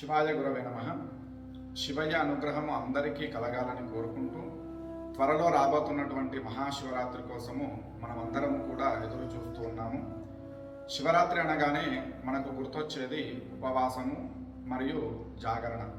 శివాయ గురవే నమ. శివయ్య అనుగ్రహము అందరికీ కలగాలని కోరుకుంటూ త్వరలో రాబోతున్నటువంటి మహాశివరాత్రి కోసము మనమందరం కూడా ఎదురు చూస్తూ ఉన్నాము. శివరాత్రి అనగానే మనకు గుర్తొచ్చేది ఉపవాసము మరియు జాగరణ.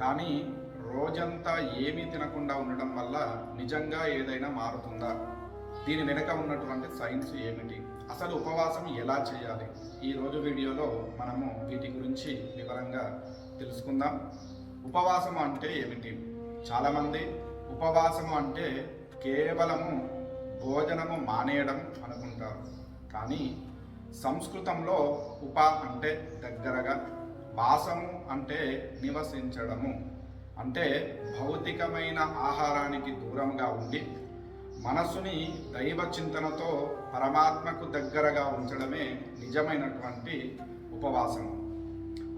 కానీ రోజంతా ఏమీ తినకుండా ఉండడం వల్ల నిజంగా ఏదైనా మారుతుందా? దీని వెనుక ఉన్నటువంటి సైన్స్ ఏమిటి? అసలు ఉపవాసం ఎలా చేయాలి? ఈ రోజు వీడియోలో మనము వీటి గురించి వివరంగా తెలుసుకుందాం. ఉపవాసం అంటే ఏమిటి? చాలామంది ఉపవాసము అంటే కేవలము భోజనము మానేయడం అనుకుంటారు. కానీ సంస్కృతంలో ఉప అంటే దగ్గరగా వాసము అంటే నివసించడము. అంటే భౌతికమైన ఆహారానికి దూరంగా ఉండి మనసుని దైవ చింతనతో పరమాత్మకు దగ్గరగా ఉంచడమే నిజమైనటువంటి ఉపవాసం.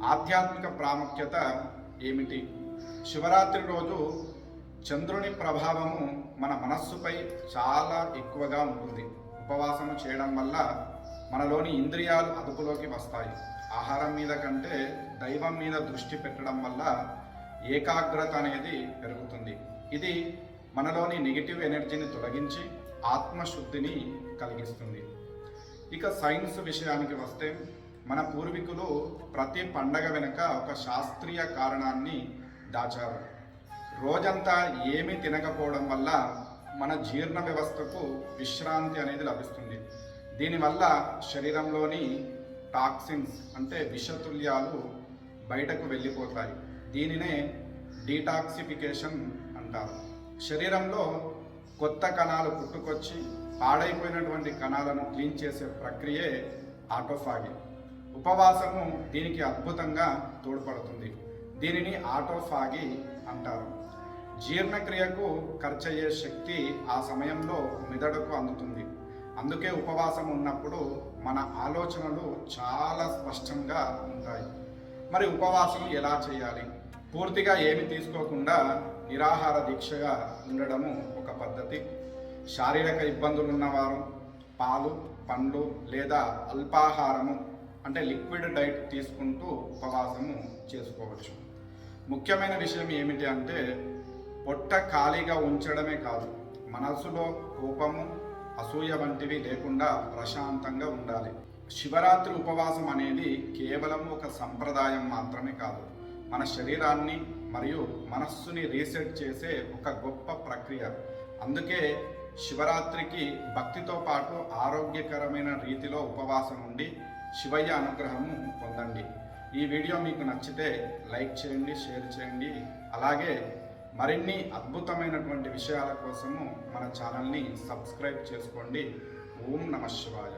ఆధ్యాత్మిక ప్రాముఖ్యత ఏమిటి? శివరాత్రి రోజు చంద్రుని ప్రభావము మన మనస్సుపై చాలా ఎక్కువగా ఉంటుంది. ఉపవాసము చేయడం వల్ల మనలోని ఇంద్రియాలు అదుపులోకి వస్తాయి. ఆహారం మీద కంటే దైవం మీద దృష్టి పెట్టడం వల్ల ఏకాగ్రత అనేది పెరుగుతుంది. ఇది మనలోని నెగిటివ్ ఎనర్జీని తొలగించి ఆత్మశుద్ధిని కలిగిస్తుంది. ఇక సైన్స్ విషయానికి వస్తే మన పూర్వీకులు ప్రతి పండగ వెనుక ఒక శాస్త్రీయ కారణాన్ని దాచారు. రోజంతా ఏమీ తినకపోవడం వల్ల మన జీర్ణ వ్యవస్థకు విశ్రాంతి అనేది లభిస్తుంది. దీనివల్ల శరీరంలోని టాక్సిన్స్ అంటే విషతుల్యాలు బయటకు వెళ్ళిపోతాయి. దీనినే డీటాక్సిఫికేషన్ అంటారు. శరీరంలో కొత్త కణాలు పుట్టుకొచ్చి పాడైపోయినటువంటి కణాలను క్లీన్ చేసే ప్రక్రియే ఆటోఫాగి. ఉపవాసము దీనికి అద్భుతంగా తోడ్పడుతుంది. దీనిని ఆటోఫాగి అంటారు. జీర్ణక్రియకు ఖర్చయ్యే శక్తి ఆ సమయంలో మెదడుకు అందుతుంది. అందుకే ఉపవాసం ఉన్నప్పుడు మన ఆలోచనలు చాలా స్పష్టంగా ఉంటాయి. మరి ఉపవాసం ఎలా చేయాలి? పూర్తిగా ఏమి తీసుకోకుండా నిరాహార దీక్షగా ఉండడము ఒక పద్ధతి. శారీరక ఇబ్బందులు ఉన్నవారు పాలు పండ్లు లేదా అల్పాహారము అంటే లిక్విడ్ డైట్ తీసుకుంటూ ఉపవాసము చేసుకోవచ్చు. ముఖ్యమైన విషయం ఏమిటి అంటే పొట్ట ఖాళీగా ఉంచడమే కాదు మనసులో కోపము అసూయ వంటివి లేకుండా ప్రశాంతంగా ఉండాలి. శివరాత్రి ఉపవాసం అనేది కేవలం ఒక సంప్రదాయం మాత్రమే కాదు మన శరీరాన్ని మరియు మనస్సుని రీసెట్ చేసే ఒక గొప్ప ప్రక్రియ. అందుకే శివరాత్రికి భక్తితో పాటు ఆరోగ్యకరమైన రీతిలో ఉపవాసం ఉండి శివయ్య అనుగ్రహము పొందండి. ఈ వీడియో మీకు నచ్చితే లైక్ చేయండి షేర్ చేయండి. అలాగే మరిన్ని అద్భుతమైనటువంటి విషయాల కోసము మన ఛానల్ని సబ్స్క్రైబ్ చేసుకోండి. ఓం నమ శివాయ.